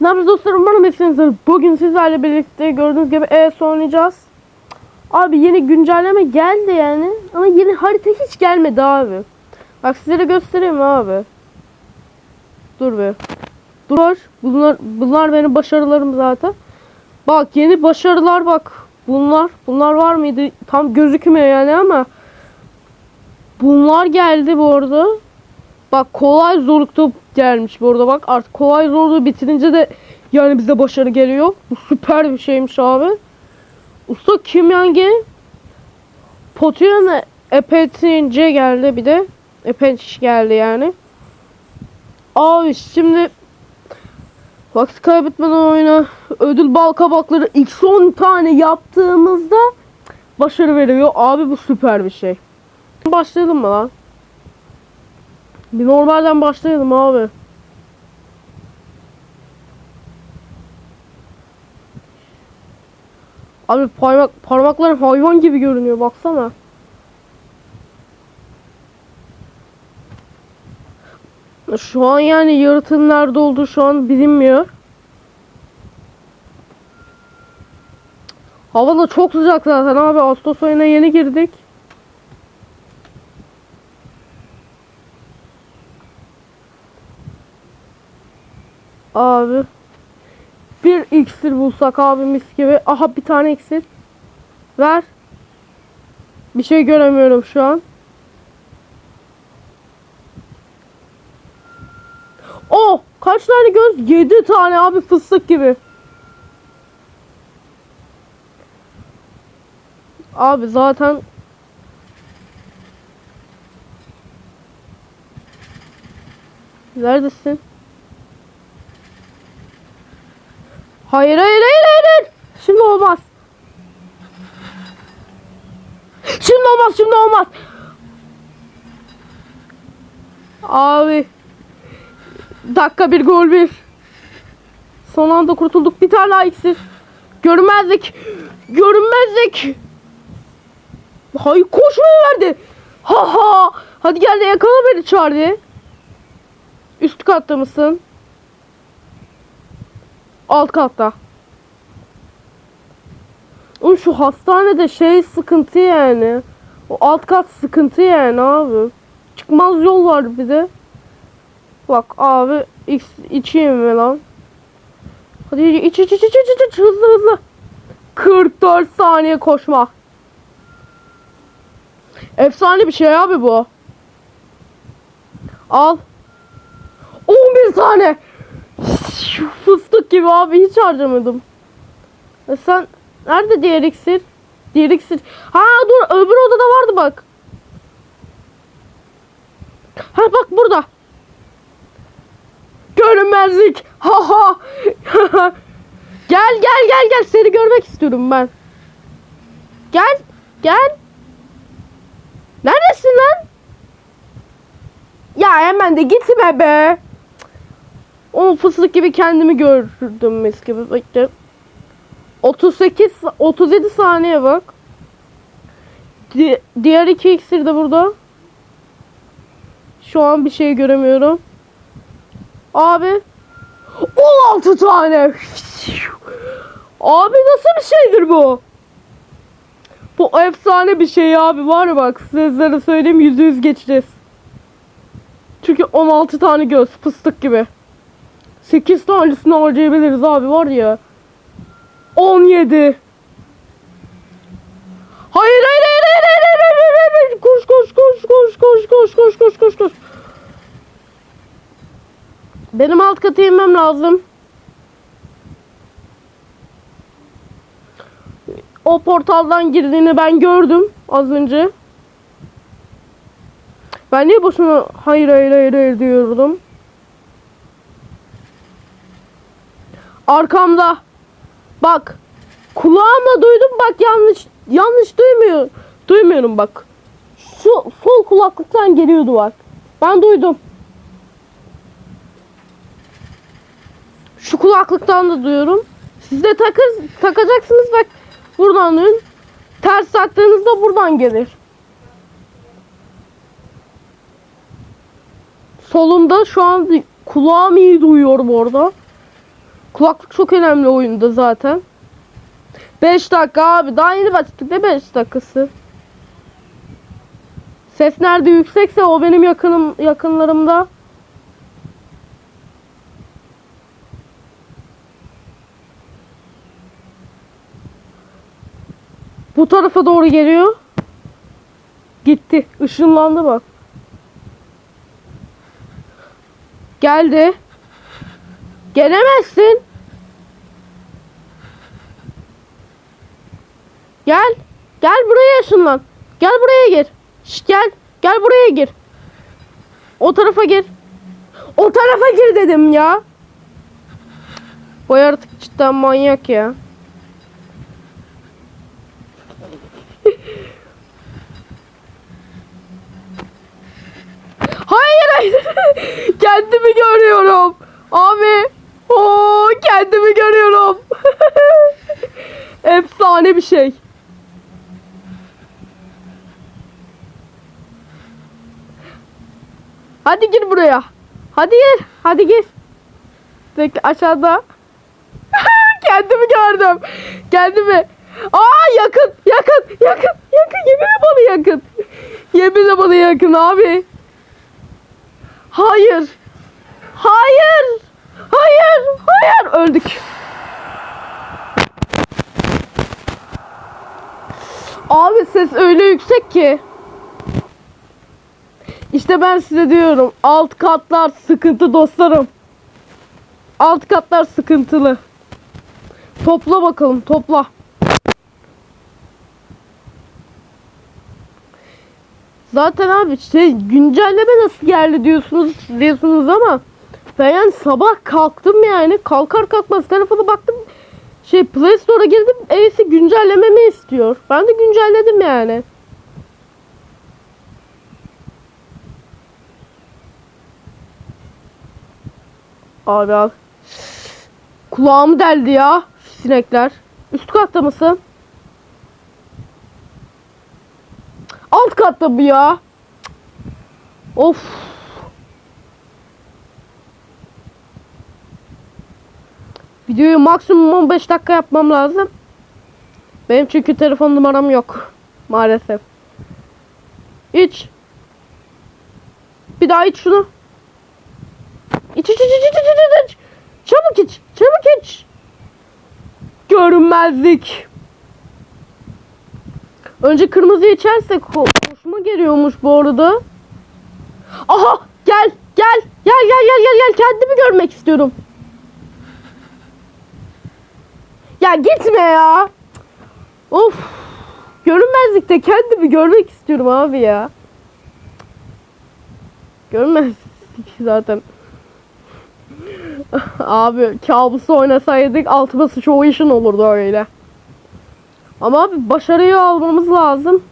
Ne yapıyoruz dostlarım? Bana mesleğinizdir. Bugün sizlerle birlikte gördüğünüz gibi ES oynayacağız. Abi yeni güncelleme geldi yani. Ama yeni harita hiç gelmedi abi. Bak sizlere göstereyim abi. Dur be. Dur. Bunlar, bunlar benim başarılarım zaten. Bak yeni başarılar bak. Bunlar. Bunlar var mıydı? Tam gözükmüyor yani ama. Bunlar geldi bu arada. Bak kolay zorlukta gelmiş bu arada bak. Artık kolay zorluğu bitirince de yani bize başarı geliyor. Bu süper bir şeymiş abi. Usta Kim Yangi Potion Epetince geldi bir de. Epenç geldi yani. Abi şimdi vakit kaybetmeden oyuna ödül bal kabakları x 10 tane yaptığımızda başarı veriyor. Abi bu süper bir şey. Başlayalım mı lan? Bir normalden başlayalım abi. Abi parmak parmakların hayvan gibi görünüyor baksana. Şu an yani yaratığın nerede olduğu şu an bilinmiyor. Hava da çok sıcak zaten abi. Ağustos ayına yeni girdik. Abi. Bir iksir bulsak abi mis gibi. Aha bir tane iksir. Ver. Bir şey göremiyorum şu an. Oh! Kaç tane göz? 7 tane abi fıstık gibi. Abi zaten Neredesin? Hayır hayır hayır hayır. Şimdi olmaz. Şimdi olmaz şimdi olmaz. Abi. Dakika bir gol bir. Son anda kurtulduk. Bir tane daha iksir. Görünmezlik. Görünmezlik. Hayır koşmayı verdi. Ha ha. Hadi gel de yakala beni çağırdı. Üst katta mısın? Alt katta. Oğlum şu hastanede şey sıkıntı yani. O alt kat sıkıntı yani abi. Çıkmaz yol var bir de. Bak abi iç, içeyim mi lan? Hadi iç iç iç iç iç iç, hızlı hızlı. 44 saniye koşma. Efsane bir şey abi bu. Al. 11 tane. Gibi abi hiç harcamadım. E sen nerede diğer iksir? Diğer iksir. Ha dur öbür odada vardı bak. Ha bak burada. Görünmezlik. Ha ha. gel gel gel gel seni görmek istiyorum ben. Gel gel. Neredesin lan? Ya hemen de gitme be. O fıstık gibi kendimi gördüm mis gibi. Bekle. 38 37 saniye bak. Di- diğer iki iksir de burada. Şu an bir şey göremiyorum. Abi 16 tane. Abi nasıl bir şeydir bu? Bu efsane bir şey abi var ya bak sizlere söyleyeyim yüzde yüz geçeceğiz. Çünkü 16 tane göz fıstık gibi. 8 tanesini harcayabiliriz abi var ya. 17. Hayır hayır hayır hayır hayır hayır hayır hayır hayır koş koş koş koş koş koş koş koş koş koş. Benim alt kata inmem lazım. O portaldan girdiğini ben gördüm az önce. Ben niye boşuna hayır hayır hayır hayır diyordum. Arkamda. Bak. Kulağımla duydum bak yanlış yanlış duymuyor. Duymuyorum bak. Şu sol kulaklıktan geliyordu bak. Ben duydum. Şu kulaklıktan da duyuyorum. Siz de takır, takacaksınız bak. Buradan duyun. Ters taktığınızda buradan gelir. Solumda şu an kulağım iyi duyuyor bu arada. Kulaklık çok önemli oyunda zaten. 5 dakika abi. Daha yeni başladık ne 5 dakikası? Ses nerede yüksekse o benim yakınım yakınlarımda. Bu tarafa doğru geliyor. Gitti. Işınlandı bak. Geldi. Gelemezsin. Gel. Gel buraya ışınlan. Gel buraya gir. Şş, gel. Gel buraya gir. O tarafa gir. O tarafa gir dedim ya. Bu yaratık cidden manyak ya. Hayır hayır. kendimi görüyorum. Abi. Kendimi görüyorum. Efsane bir şey. Hadi gir buraya. Hadi gir. Hadi gir. Bekle aşağıda. kendimi gördüm. Kendimi. Aa yakın. Yakın. Yakın. Yakın. Yemin bana yakın. Yemin bana yakın abi. Hayır. Hayır. Hayır. Hayır. Öldük. Abi ses öyle yüksek ki. İşte ben size diyorum. Alt katlar sıkıntı dostlarım. Alt katlar sıkıntılı. Topla bakalım topla. Zaten abi şey güncelleme nasıl geldi diyorsunuz diyorsunuz ama ben yani sabah kalktım yani kalkar kalkmaz telefona baktım şey Play Store'a girdim E'si güncellememi istiyor. Ben de güncelledim yani. Abi abi. Kulağımı deldi ya sinekler. Üst katta mısın? Alt katta bu ya. Of. Videoyu maksimum 15 dakika yapmam lazım. Benim çünkü telefon numaram yok. Maalesef. İç. Bir daha iç şunu. İç iç iç iç iç iç iç. Çabuk iç. Çabuk iç. Görünmezlik. Önce kırmızı içersek ho- hoşuma geliyormuş bu arada. Aha gel gel gel gel gel gel gel kendimi görmek istiyorum. Ya gitme ya. Of. Görünmezlikte kendimi görmek istiyorum abi ya. Görünmezlik zaten. abi kabusu oynasaydık altıma çoğu işin olurdu öyle. Ama abi başarıyı almamız lazım.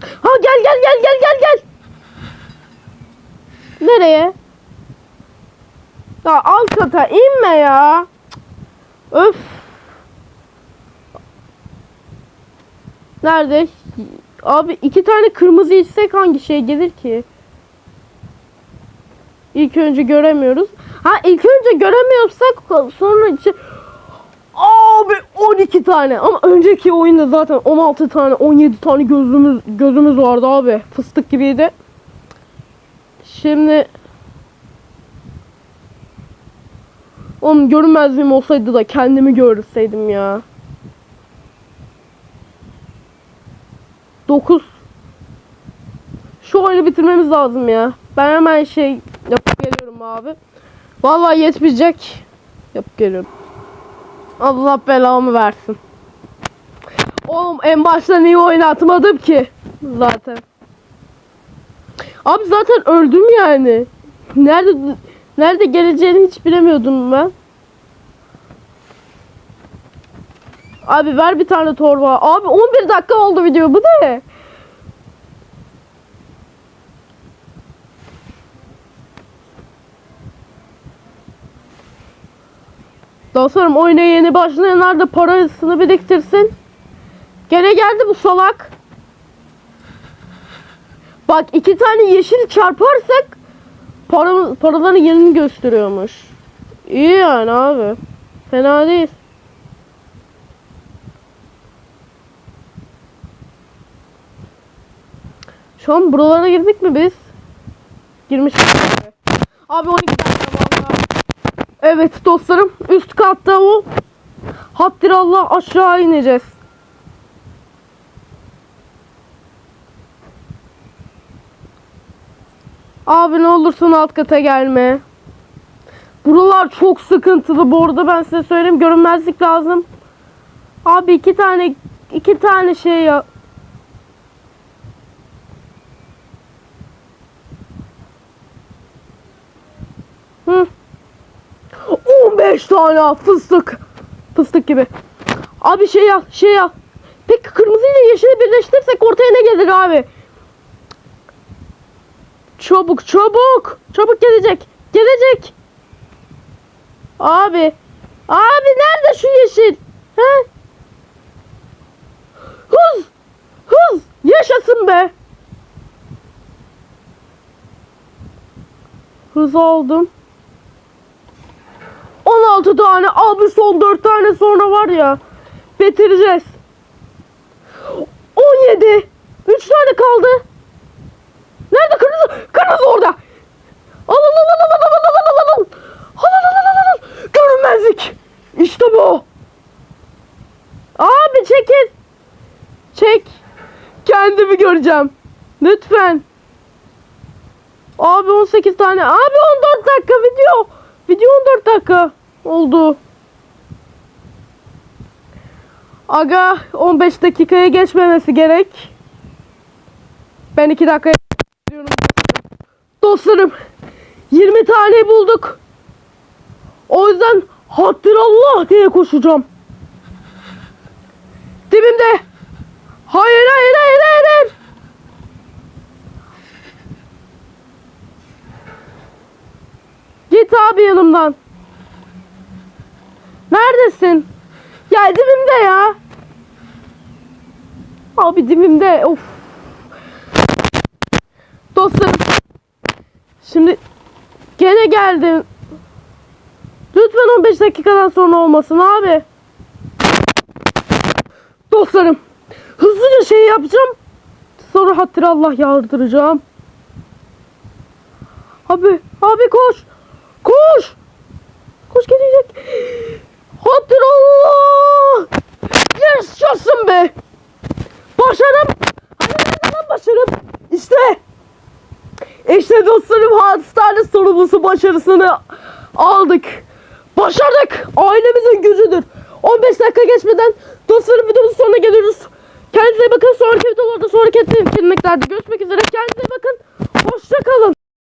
Ha gel gel gel gel gel gel. Nereye? Ya alt kata inme ya. Öf. Nerede? Abi iki tane kırmızı içsek hangi şey gelir ki? İlk önce göremiyoruz. Ha ilk önce göremiyorsak sonra içi... Abi 12 tane ama önceki oyunda zaten 16 tane 17 tane gözümüz gözümüz vardı abi. Fıstık gibiydi. Şimdi Oğlum görünmezliğim olsaydı da kendimi görseydim ya. 9 Şu oyunu bitirmemiz lazım ya. Ben hemen şey yapıp geliyorum abi. Vallahi yetmeyecek. Yapıp geliyorum. Allah belamı versin. Oğlum en başta niye oynatmadım ki? Zaten. Abi zaten öldüm yani. Nerede nerede geleceğini hiç bilemiyordum ben. Abi ver bir tane torba. Abi 11 dakika oldu video. Bu ne? Dostlarım oyuna yeni başlayanlar da parasını biriktirsin. Gene geldi bu salak. Bak iki tane yeşil çarparsak para, paraların yerini gösteriyormuş. İyi yani abi. Fena değil. Şu an buralara girdik mi biz? Girmişiz. Abi 12 dakika valla. Evet dostlarım üst katta o. Haddir Allah aşağı ineceğiz. Abi ne olursun alt kata gelme. Buralar çok sıkıntılı bu arada ben size söyleyeyim görünmezlik lazım. Abi iki tane iki tane şey ya. Hı. 15 tane fıstık. Fıstık gibi. Abi şey al, şey al. Peki kırmızı ile yeşili birleştirirsek ortaya ne gelir abi? Çabuk, çabuk. Çabuk gelecek. Gelecek. Abi. Abi nerede şu yeşil? He? Hız. Hız. Yaşasın be. Hız aldım. 16 tane. Abi son 4 tane sonra var ya. Bitireceğiz. 17. 3 tane kaldı. Kırmızı orada. Al al al al al al al al al al al. Al al al al. Görünmezlik. İşte bu. Abi çekil. Çek. Kendimi göreceğim. Lütfen. Abi 18 tane. Abi 14 dakika video. Video 14 dakika oldu. Aga 15 dakikaya geçmemesi gerek. Ben 2 dakikaya. Dostlarım 20 tane bulduk. O yüzden haddir Allah diye koşacağım. Dibimde. Hayır hayır hayır hayır. Git abi yanımdan. Neredesin? Ya dibimde ya. Abi dibimde. Of. Dostlarım. Şimdi gene geldin. Lütfen 15 dakikadan sonra olmasın abi. Dostlarım. Hızlıca şey yapacağım. Sonra hatır Allah yağdıracağım. Abi, abi koş. Koş. Koş gelecek. Hatır Allah. Yaşasın be. Başarım. Hadi lan başarım. İşte. İşte dostlarım hastane sorumlusu başarısını aldık. Başardık. Ailemizin gücüdür. 15 dakika geçmeden dostlarım videomuzun sonuna geliyoruz. Kendinize bakın. Sonraki videolarda sonraki etkinliklerde görüşmek üzere. Kendinize bakın. Hoşça kalın.